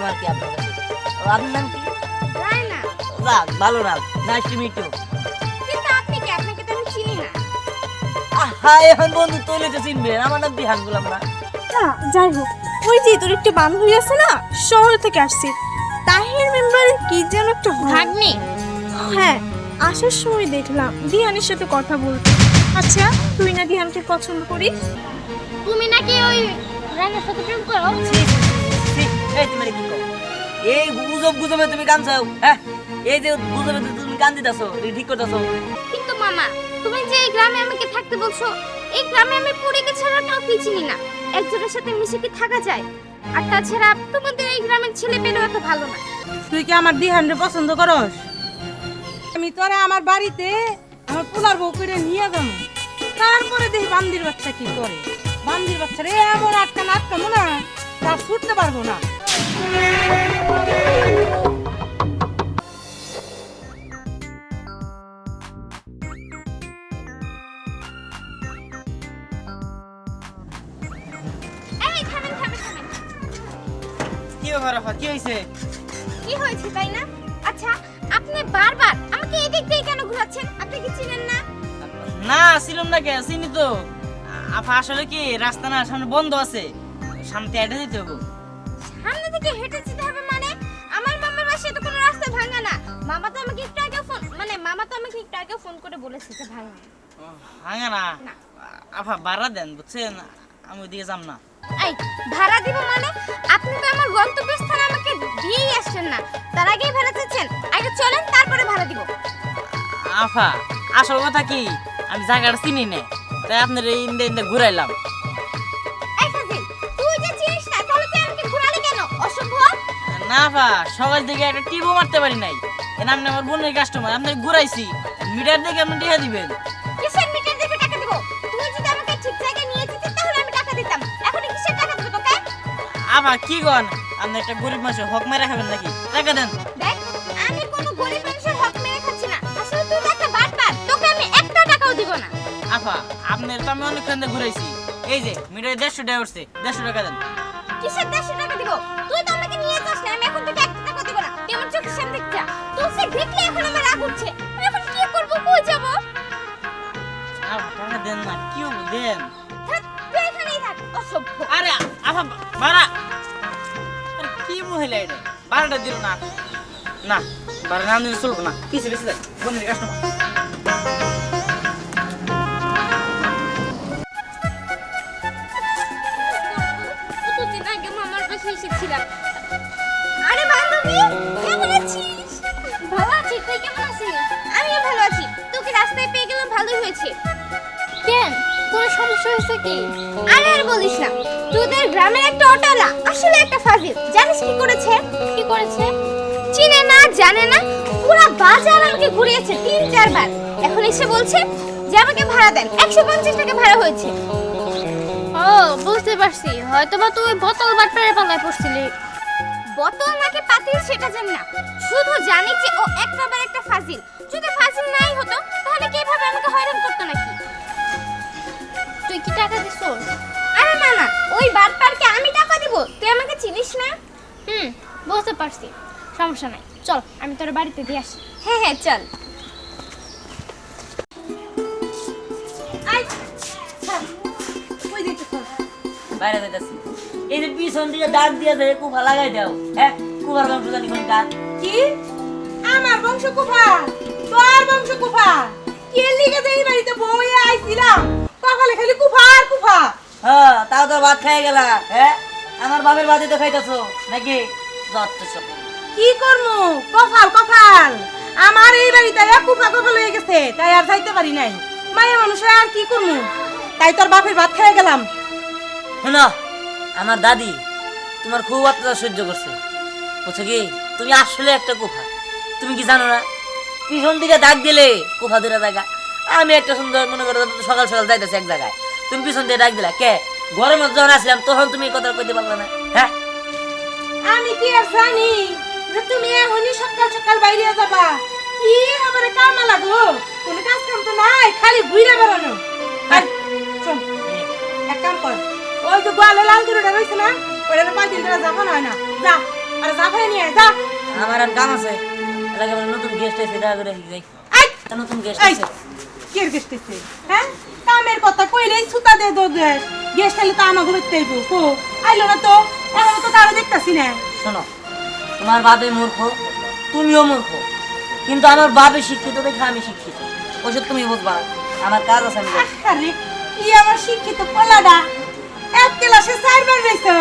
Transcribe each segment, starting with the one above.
আমার কি আপনার কাছে? আপনার নাম কি? রায়না। যাক ভালো নাম নাইস টু মিট ইউ কিন্তু আপনি কি আপনাকে তো আমি চিনি না? আহা এখন বন্ধু তৈলে তো চিনবে। আমার নাম বিহান গুলাম না। না যাই হোক ওই যে তোর একটা বান্ধবী আছে না শহর থেকে আসছে। তাহির মেম্বারের কি যেন একটা হয়। ভাগ্নি? হ্যাঁ আসার সময় দেখলাম দিহানের সাথে কথা বলতে। আচ্ছা তুই না দিহানকে পছন্দ করিস? তুমি নাকি ওই রায়নার সাথে প্রেম করো? এই তুমি কি কও? এই গুজব গুজবে তুমি গান চাও হ্যাঁ এই যে গুজবে তুমি গান দিতেছো ঠিক করতেছো। কিন্তু মামা তুমি যে এই গ্রামে আমাকে থাকতে বলছো এই গ্রামে আমি পুরীকে ছাড়া কাউকে চিনি না। একজনের সাথে মিশে কি থাকা যায়? আর তাছাড়া তোমাদের এই গ্রামের ছেলে পেলে এত ভালো না। তুই কি আমার দিহানরে পছন্দ করস? আমি তোরা আমার বাড়িতে আমার পোলার বউ করে নিয়ে যাব তারপরে দেখি বান্দির বাচ্চা কি করে? বান্দির বাচ্চা রে এমন আটকা না আটকামো না তার ছুটতে পারব না। কি ব্যাপার কি হয়েছে কি হয়েছে তাই না? আচ্ছা আপনি বারবার আমাকে এদিক দিয়ে কেন ঘোরাচ্ছেন? আপনি কি চিনেন না? না ছিলাম না কে? চিনি তো। আপা আসলে কি রাস্তা না সামনে বন্ধ আছে। সামনে এটে দিতে হবে থেকে হেঁটে যেতে হবে মানে? আমার মামার বাসায় তো কোনো রাস্তা ভাঙা না। মামা তো আমাকে একটু আগে ফোন মানে মামা তো আমাকে একটু আগে ফোন করে বলেছে যে ভাঙা। ভাঙা না। আপা বাড়া দেন বুঝছেন? আমি ওইদিকে যাম না। এই ভাড়া দিব মানে? আপনি তো আমার গন্তব্যস্থানে আমাকে দিয়েই আসছেন না। তার আগেই ভাড়া চাচ্ছেন। আগে চলেন তারপরে ভাড়া দিব। আফা আসল কথা কি? আমি জায়গাটা চিনি না। তাই আপনার এই ইন্দে ইন্দে ঘুরাইলাম। না আপা সকাল থেকে একটা টিপও মারতে পারি নাই। এ নামনে আমার বোনের কাস্টমার আপনার ঘুরাইছি। মিটার দেখে আপনি টিহা দিবেন? কিসের মিটার দেখে টাকা দিব? তুই যদি আমাকে ঠিক জায়গায় নিয়ে যেতিস তাহলে আমি টাকা দিতাম। এখন কিসের টাকা দিব তোকে? আপা কি গন আপনি একটা গরিব মানুষ হক মেরে খাবেন নাকি? টাকা দেন। দেখ আমি কোনো গরিব মানুষের হক মেরে খাচ্ছি না। আসলে তুই একটা বাটপার তোকে আমি একটা টাকাও দিব না। আফা আপনার তো আমি অনেকক্ষণ ধরে ঘুরাইছি। এই যে মিটারে দেড়শো টাকা উঠছে দেড়শো টাকা দেন। কিসের দেড়শো টাকা দিব? যা তুই সে দেখলে এখন আমার রাগ উঠছে এখন কি করব কই যাব? আর টাকা দেন না কিউ দেন। থাক, তুই এখানেই থাক অসভ্য। আরে আফা বাড়া। আরে কি মহিলা এটা? বারোটা দিল না। না বারো না দিলে চলবো না। পিছিয়ে পিছিয়ে দেখ বন্ধুর কাস্টমার হয়েছে কেন? কোনো সমস্যা হয়েছে কি? আরে আর বলিস না তোদের গ্রামের একটা অটোলা আসলে একটা ফাজিল। জানিস কি করেছে? কি করেছে? চিনে না জানে না পুরো বাজার আমাকে ঘুরিয়েছে তিন চারবার। এখন এসে বলছে যে আমাকে ভাড়া দেন একশো পঞ্চাশ টাকা ভাড়া হয়েছে। ও বুঝতে পারছি। হয়তো বা তুই বোতল বাটপারে পাল্লায় পড়ছিলি। বোতল নাকি পাতিল সেটা জানি না। শুধু জানি যে ও এক নাম্বার একটা ফাজিল। যদি ফাজিল নাই হতো তাহলে কি এভাবে আমাকে হয়রান করতো নাকি? তুই কি টাকা দিস আরে না না ওই বাটপারকে আমি টাকা দিব। তুই আমাকে চিনিস না? হুম বুঝতে পারছি। সমস্যা নাই। চল আমি তোর বাড়িতে দিয়ে আসি। হ্যাঁ হ্যাঁ চল। খোল। বাইরে যাইতাছি। এই যে পিছন দিকে দাগ দিয়ে দেয় কুফা লাগাই দাও। হ্যাঁ কুফার বংশ জানি কোন কাজ কি? আমার বংশ কুফা তোর বংশ কুফা কে লিগে এই বাড়িতে বউয়ে আইছিলাম? সকালে খালি কুফা আর কুফা হ্যাঁ তাও তো ভাত খাই গেলা। হ্যাঁ আমার বাপের বাদে তো খাইতেছো নাকি? যত সব। কি করমু? কপাল কপাল। আমার এই বাড়িতে এক কুফা কপাল হয়ে গেছে তাই আর যাইতে পারি নাই। মায়ের মানুষে আর কি করমু? তাই তোর বাপের ভাত খেয়ে গেলাম। শোনো আমার দাদি তোমার খুব অত্যাচার সহ্য করছে। বুঝছ কি তুমি আসলে একটা কুফা। তুমি কি জানো না? পিছন দিকে দাগ দিলে কুফা দূরে জায়গা। আমি একটা সুন্দর মনে করো সকাল সকাল যাইতেছি এক জায়গায়। তুমি পিছন দিয়ে ডাক দিলা। কে? ঘরের মধ্যে যখন আসলাম তখন তুমি কথা কইতে পারলে না। হ্যাঁ? আমি কি আর জানি যে তুমি এখনই সকাল সকাল বাইরে যাবা। কি আমার কামা লাগো? কোনো কাজ কাম তো নাই খালি ঘুরে বেড়ানো। চল এক কাম কর। ওই যে গোয়ালে লাল গরুটা রয়েছে না ওটা কয়দিন ধরে না হয় না। যা আরে নিয়ে যা। আমার আর কাম আছে। এলাকা নতুন গেস্ট এসে দেখা করে যাই। নতুন গেস্ট আছে কে গেস্টেছে হ্যাঁ? কামের কথা কইলে সুতা দে দো দে গেস্ট আইলে তো আমাকে দেখতে আইবো কো। আইলো না তো এখন তো দেখতাছি না। শোনো তোমার বাপে মূর্খ তুমিও মূর্খ। কিন্তু আমার বাপে শিক্ষিত দেখে আমি শিক্ষিত। ওষুধ তুমি বুঝবা আমার কাজ আছে আমি। আরে কি আমার শিক্ষিত পোলাডা? এক ক্লাসে চারবার রইছো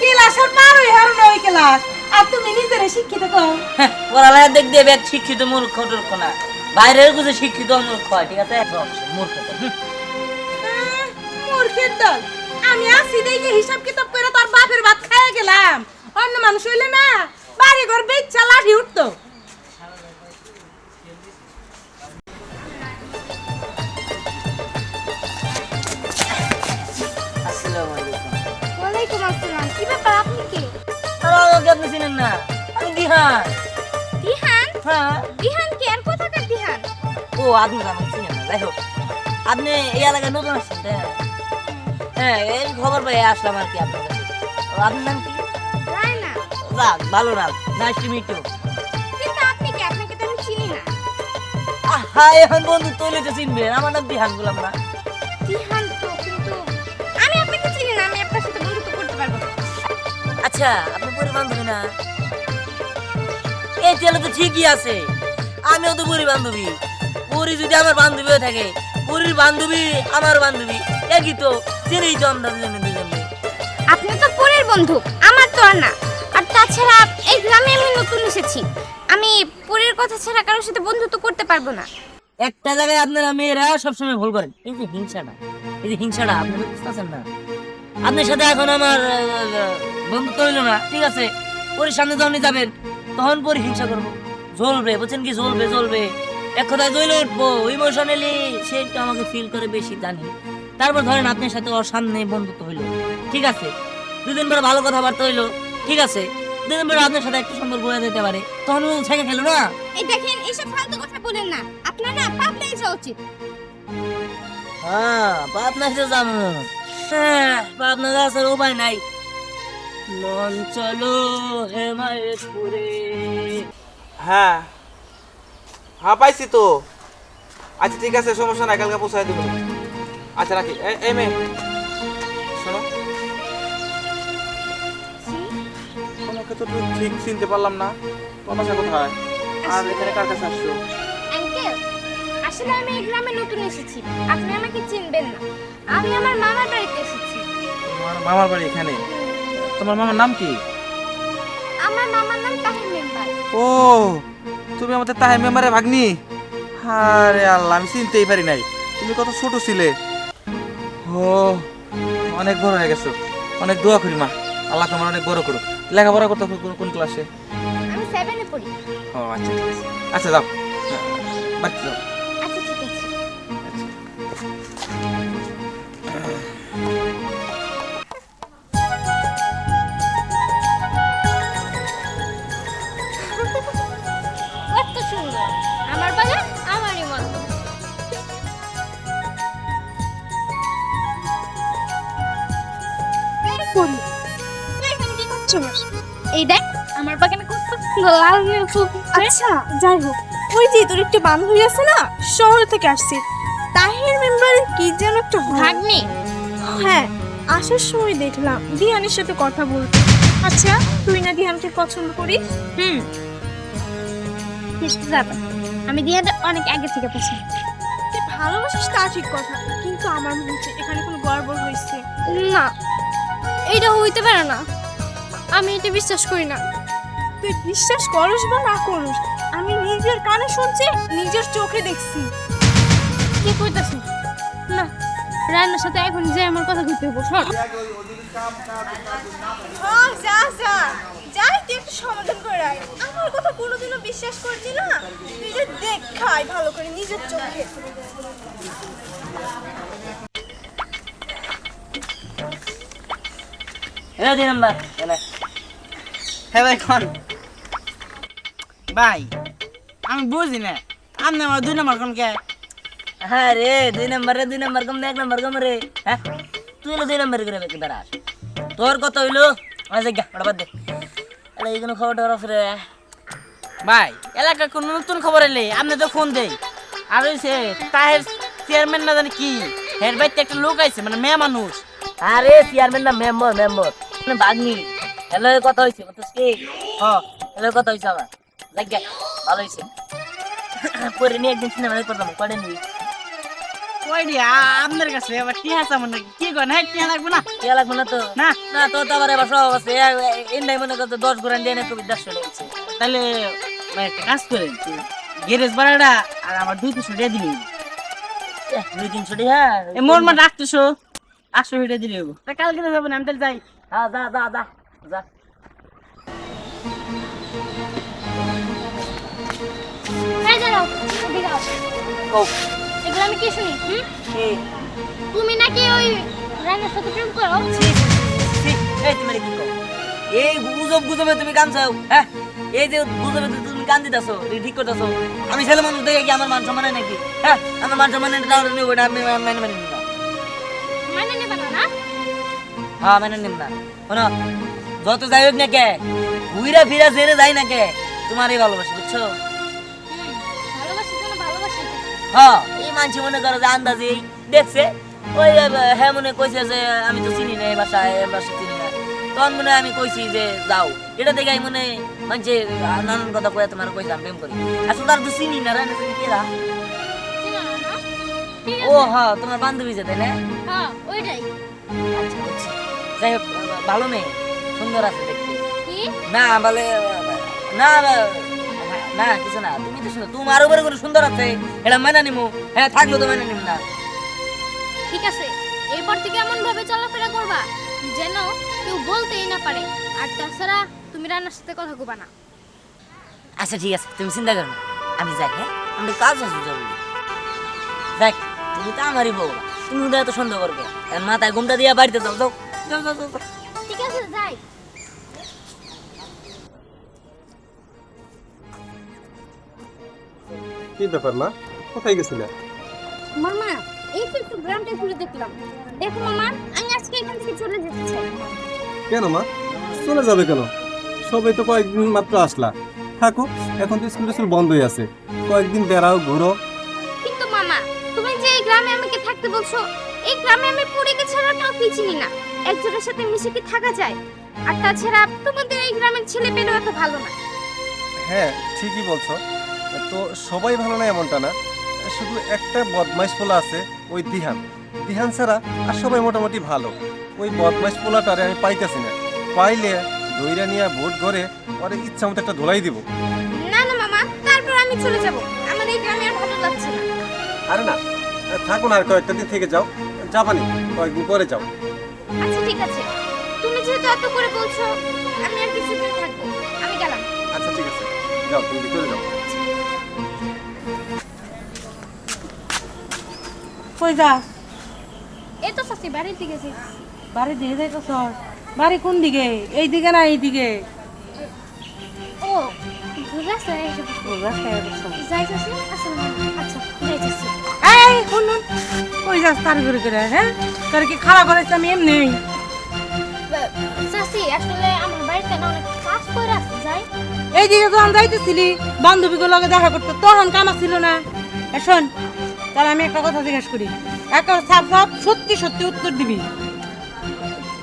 ক্লাসের পার হই হার নয় ক্লাস। আর তুমি নিজেরে শিক্ষিত কও হ্যাঁ, পড়ালেখা দেখ দেবে এক শিক্ষিত মূর্খ টূর্খ না। বাইরের কিছু শিক্ষিত মূর্খ হয় ঠিক আছে? মূর্খ তো। মূর্খের দল। আমি আসি দেখে হিসাব কিতাব করে তোর এলাকায় নতুন আসছেন হ্যাঁ এই খবর পাই আসলাম আর কি আপনার কাছে। আপনার নাম কি? যাক ভালো নাম। নাইস টু মিট ইউ কিন্তু আপনি কে আপনাকে তো আমি চিনি না? আহা এখন বন্ধু তৈলে তো চিনবেন আমার নাম দিহান বললাম না। দিহান তো কিন্তু আমি আপনাকে চিনি না আমি আপনার সাথে বন্ধুত্ব করতে পারব না। আচ্ছা আপনি পরি বান্ধবী না? এই তেলে তো ঠিকই আছে। আমিও তো পরি বান্ধবী পরি যদি আমার বান্ধবী হয়ে থাকে পরির বান্ধবী আমার বান্ধবী। একই তো চিনেই তো আমরা দুজনে দুজনে আপনি তো পরের বন্ধু আমার তো আর না। আর তাছাড়া এই গ্রামে আমি নতুন এসেছি। আমি পরের কথা ছাড়া কারোর সাথে বন্ধুত্ব করতে পারব না। একটা জায়গায় আপনারা মেয়েরা সবসময় ভুল করেন। এই যে হিংসাটা এই যে হিংসাটা আপনি বুঝতেছেন না। আপনার সাথে এখন আমার বন্ধুত্ব হইল না ঠিক আছে? পরির সামনে যখনই যাবেন তখন পরি হিংসা করব। জ্বলবে বুঝছেন কি? জ্বলবে জ্বলবে। এক কথায় জ্বলে উঠবো ইমোশনালি সে একটু আমাকে ফিল করে বেশি জানি। তারপর ধরেন আপনার সাথে ওর সামনে বন্ধুত্ব হইল। ঠিক আছে? দুদিন পরে ভালো কথাবার্তা হইল। ঠিক আছে? দুদিন পরে আপনার সাথে একটু সম্পর্ক হয়ে যেতে পারে। তখন ও ছেঁকে খেলো না? এই দেখেন এইসব ফালতু কথা বলেন না। আপনার না পাবনায় যাওয়া উচিত। হ্যাঁ পাবনা সে যাব। হ্যাঁ পাবনা যাওয়ার উপায় নাই। মন চলো হেমায়তপুরে। হ্যাঁ হ্যাঁ পাইছি তো। আচ্ছা ঠিক আছে সমস্যা নাই কালকে পৌঁছায় দেবো। আচ্ছা রাখি। এই- মেয়ে। শোনো। তোমাকে তো ঠিক চিনতে পারলাম না। তোমার কোথায়? আর এখানে কার কাছে আসছো? আসলে আমি এই গ্রামে নতুন এসেছি। আপনি আমাকে চিনবেন না। আমি আমার মামার বাড়িতে এসেছি। তোমার মামার বাড়ি এখানে? তোমার মামার নাম কি? আমার মামার নাম তাহির মেম্বার। ও তুমি আমাদের তাহের মেম্বারে ভাগ্নি? আরে আল্লাহ আমি চিনতেই পারি নাই। তুমি কত ছোট ছিলে। ও অনেক বড় হয়ে গেছো। অনেক দোয়া করি মা। আল্লাহ তোমার অনেক বড় করো লেখাপড়া করতে কোন- কোন ক্লাসে আমি 7 এ পড়ি। ও আচ্ছা ঠিক আছে। আচ্ছা যাও। বাচ্চা যাও। এই দেখ আমার বাগানে কত লাল ফুল আচ্ছা যাই হোক। ওই যে তোর একটা বান্ধবী আছে না শহর থেকে আসছে। তাহির মেম্বারের কি যেন একটা। ভাগ্নে? হ্যাঁ আসার সময় দেখলাম দিহানের সাথে কথা বলতে। আচ্ছা তুই না দিহানকে পছন্দ করিস? হুম। আমি দিয়াতে অনেক আগে থেকে পছন্দ তুই ভালোবাসিস তা ঠিক কথা কিন্তু আমার মনে হচ্ছে এখানে কোনো গড়বড় হয়েছে। না এটা হইতে পারে না। আমি এটা বিশ্বাস করি না। তুই বিশ্বাস করস বা না করস আমি নিজের কানে শুনছি নিজের চোখে দেখছি। কি কইতাছিস? না রান্নার সাথে এখন যে আমার কথা কইতে হব শোন। হ্যাঁ যা যা। যাই তুই একটু সমাধান করে আয়। আমার কথা কোনোদিনও বিশ্বাস করবি না? তুই যে দেখ খাই ভালো করে নিজের চোখে। এ নাম্বার এনে হ্যাঁ ভাই কোন? ভাই আমি বুঝি না। আপনি আমার দুই নম্বর কোন কে? হ্যাঁ রে দুই নাম্বার রে দুই নাম্বার কম এক নাম্বার কম রে। হ্যাঁ তুই হলো দুই নাম্বার করে বেঁকে দাঁড়াস। তোর কত হইল আমার জায়গা ওটা বাদ দে। আরে এই কোনো খবর টবর আছে রে? ভাই এলাকা কোনো নতুন খবর এলে আপনি তো ফোন দেই। আর ওই সে তাহের চেয়ারম্যান না জানি কি হের বাড়িতে একটা লোক আইছে মানে মেয়ে মানুষ। আরে চেয়ারম্যান না মেম্বার মেম্বার। মানে বাগনি। হ্যালো কথা হয়েছে বুঝছিস কি? হ হ্যালো কথা হয়েছে আমার লাগে ভালো হয়েছে পরে নিয়ে একদিন সিনেমা দেখতে পারতাম কয়টা নিবি? দি আপনার কাছে আবার টিয়া নাকি? কি করেন হ্যাঁ টিয়া লাগবে না? টিয়া লাগবে না তো? না। না তো তো আবার এবার সব আছে। এন্ডাই মনে করতে দশ ঘুরান দিয়ে না কবি দেড়শো লেগেছে তাহলে ভাই একটা কাজ করেন। গ্যারেজ ভাড়াটা আর আমার দুই তিনশো টাকা দিলি দুই তিনশো টি হ্যাঁ মোর মা আটশোশো আটশো টাকা দিলে কালকে যাবেন আমি তাহলে যাই। হ্যাঁ যা যা যা। যা। এগুলো আমি কি শুনি হুম? তুমি নাকি ওই রাইনার সাথে প্রেম করো? এই তুমি কি কও? এই গুজব গুজবে তুমি গান চাও হ্যাঁ? এই যে গুজবে তুমি গান দিতেছো ঠিক করতেছো। আমি ছেলে মানুষ দেখে কি আমার মান সম্মান নাকি? হ্যাঁ? আমার মান সম্মান ওটা আমি মেনে মেনে নিব মানে নেবে না হ্যাঁ মেনে নিব না। শোনো যত যাই হোক না কে ঘুরা ফিরা জেনে যাই না কে তোমারই ভালোবাসি বুঝছ। হ্যাঁ এই মানছি মনে করো যে আন্দাজে দেখছে ওই হ্যাঁ মনে কইছে যে আমি তো চিনি না এই এই চিনি না তখন মনে আমি কইছি যে যাও এটা দেখে আমি মনে মানছে নানান কথা কয়ে তোমার কইলাম প্রেম করি আসলে তার তো চিনি না না, না? ঠিক ও হ্যাঁ তোমার বান্ধবী যে তাই না হ্যাঁ, ওইটাই। আচ্ছা বুঝছি যাই হোক ভালো মেয়ে সুন্দর আছে দেখতে। কি? না বলে না না কিছু না তুমি তো সুন্দর তোমার উপরে কোনো সুন্দর আছে এটা মানা নিমু। হ্যাঁ থাকল তো মানা নিম না। ঠিক আছে এরপর থেকে এমন ভাবে চলাফেরা করবা যেন কেউ বলতেই না পারে। আর তাছাড়া তুমি রান্নার সাথে কথা কবা না। আচ্ছা ঠিক আছে তুমি চিন্তা করো না। আমি যাই হ্যাঁ? আমি কাজ আছে জরুরি। দেখ তুমি তো আমারই বউ তুমি উদয় এত সন্দেহ করবে। মাথায় ঘুমটা দিয়ে বাড়িতে যাও যাও যাও যাও, যাও। ঠিক আছে যাই কি ব্যাপার মা? কোথায় গেছিলে? মামা এই তো একটু গ্রামটা ঘুরে দেখলাম। দেখো মামা আমি আজকে এখান থেকে চলে যেতে চাই কেন মা? চলে যাবে কেন? সবাই তো কয়েকদিন মাত্র আসলা। থাকো এখন তো স্কুল স্কুল বন্ধই আছে। কয়েকদিন বেড়াও ঘুরো। কিন্তু মামা তুমি যে এই গ্রামে আমাকে থাকতে বলছো এই গ্রামে আমি পড়ে ছাড়া কাউকে চিনি না। একজনের সাথে মিশে কি থাকা যায়? আর তাছাড়া তোমাদের এই গ্রামের ছেলে পেলেও এত ভালো না। হ্যাঁ ঠিকই বলছো। তো সবাই ভালো না এমনটা না? শুধু একটা বদমাইশ পোলা আছে ওই দিহান দিহান ছাড়া আর সবাই মোটামুটি ভালো। ওই বদমাইশ পোলাটারে আমি পাইতেছি না। পাইলে দইরা নিয়ে ভোট ঘরে ওরে ইচ্ছা মতো একটা ধোলাই দিব। না না মামা তারপর আমি চলে যাব। আমার এই গ্রামে আর ভালো লাগছে না। আরে না থাকো না আর কয়েকটা দিন থেকে যাও। যাবানি কয়েকদিন পরে যাও। আচ্ছা ঠিক আছে। তুমি যেহেতু এত করে বলছো আমি আর কিছুদিন থাকব। আমি গেলাম। আচ্ছা ঠিক আছে। যাও তুমি ভিতরে যাও। কই যা? এই তো চাচি বাড়ির দিকে যাই। বাড়ি দিকে যাইতেছ? বাড়ি কোন দিকে? এই দিকে না এই দিকে? ও রাস্তায় এসে। ও, রাস্তায় যাইতেছ। যাই চাচি আচ্ছা আচ্ছা যাই এই শুনুন। কই যাস তার করে করে হ্যাঁ? তোর কি খারাপ করেছে আমি এমনি? চাচি আসলে আমার বাড়িতে না অনেক কাজ করে আসতে যাই। এই দিকে যখন যাইতেছিলি। বান্ধবীগুলোর লগে দেখা করতে তখন কামা ছিল না। এ শোন তাহলে আমি একটা কথা জিজ্ঞেস করি। একটা সাপ সাপ সত্যি সত্যি উত্তর দিবি।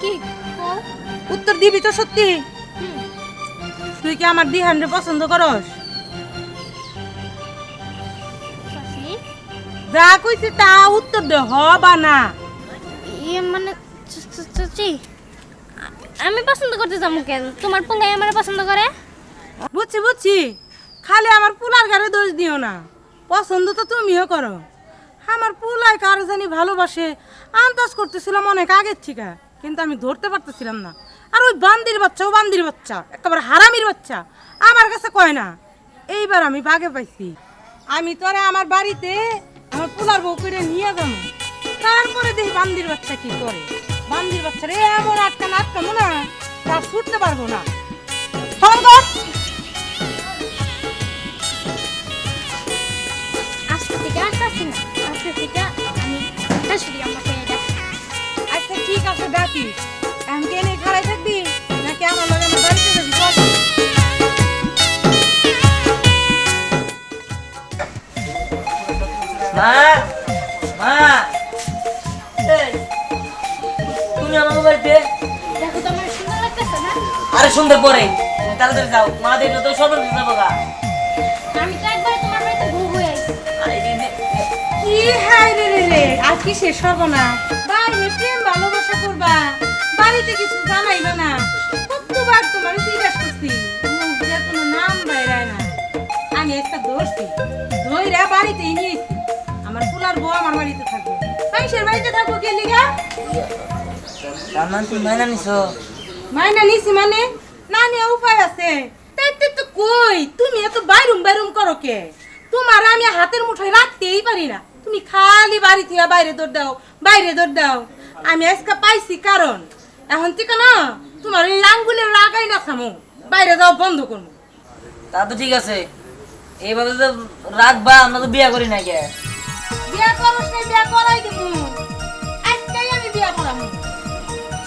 কি? উত্তর দিবি তো সত্যি। তুই কি আমার দিহানরে পছন্দ করস? যা কইছি তা উত্তর দে হ বা না। ইয়ে মানে চাচি আমি পছন্দ করতে যাব কেন? তোমার পোলাই আমার পছন্দ করে? বুঝছি বুঝছি। খালি আমার পুলার গাড়ি দোষ দিও না। পছন্দ তো তুমিও করো। আমার পুলাই কারও জানি ভালোবাসে আন্দাজ করতেছিলাম অনেক আগের থেকে কিন্তু আমি ধরতে পারতেছিলাম না। আর ওই বান্দির বাচ্চা ও বান্দির বাচ্চা একেবারে হারামির বাচ্চা আমার কাছে কয় না। এইবার আমি বাগে পাইছি। আমি তোরে আমার বাড়িতে আমার পুলার বউ করে নিয়ে যাব। তারপরে দেখি বান্দির বাচ্চা কি করে। বান্দির বাচ্চা রে এমন আটকানো আটকানো না তার ছুটতে পারব না। ফোন কর আজকে থেকে আর না আজকে থেকে আমি আমাকে আচ্ছা ঠিক আছে ডাকি মা আরে সুন্দর পরে তাড়াতাড়ি যাও মা দেখলে তো সর্বনাশ যাব গা আমি তো একবার বাড়িতে হয়ে হায় শেষ হব কিছু জানাইবা না কতবার তোমার না আমি একটা দোষী দইরা বাড়িতে নিয়েছি আমার ফুলার বউ আমার বাড়িতে থাকবে। মানুষের বাড়িতে থাকব কে লিগা? তার মানে তুমি মাইনা নিছো? মাইনা নিছি মানে? না নিয়ে উপায় আছে। তাইতে তো কই? তুমি এত বাইরুম বাইরুম করো কে? তোমার আমি হাতের মুঠোয় রাখতেই পারি না। তুমি খালি বাড়ি থেকে বাইরে দৌড় দাও বাইরে দৌড় দাও। আমি আজকে পাইছি কারণ। এখন থেকে না তোমার ওই আঙ্গুলের রাগাই না থামো। বাইরে যাও বন্ধ করব তা তো ঠিক আছে। এইভাবে তো রাখবা আমরা তো বিয়া করি না কে? বিয়া করো সেই বিয়া করাই দেবো আজকেই আমি বিয়া করাবো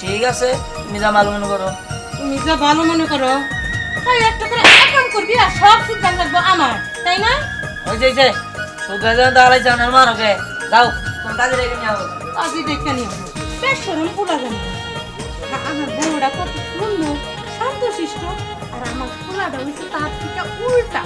ঠিক আছে তুমি যা ভালো মনে করো। তুমি যা ভালো মনে করো তাই একটা করে এখন করবি আর সব সিদ্ধান্ত লাগবো আমার তাই না? ওই যে যে সুখে যেন দাঁড়াই যাও কাজে রেখে নিয়ে আসো। দেখে নিও বেশ সরম পোলা জানি। আমার কত সুন্দর শান্তশিষ্ট আর আমার পোলাটা হয়েছে তার থেকে উল্টা।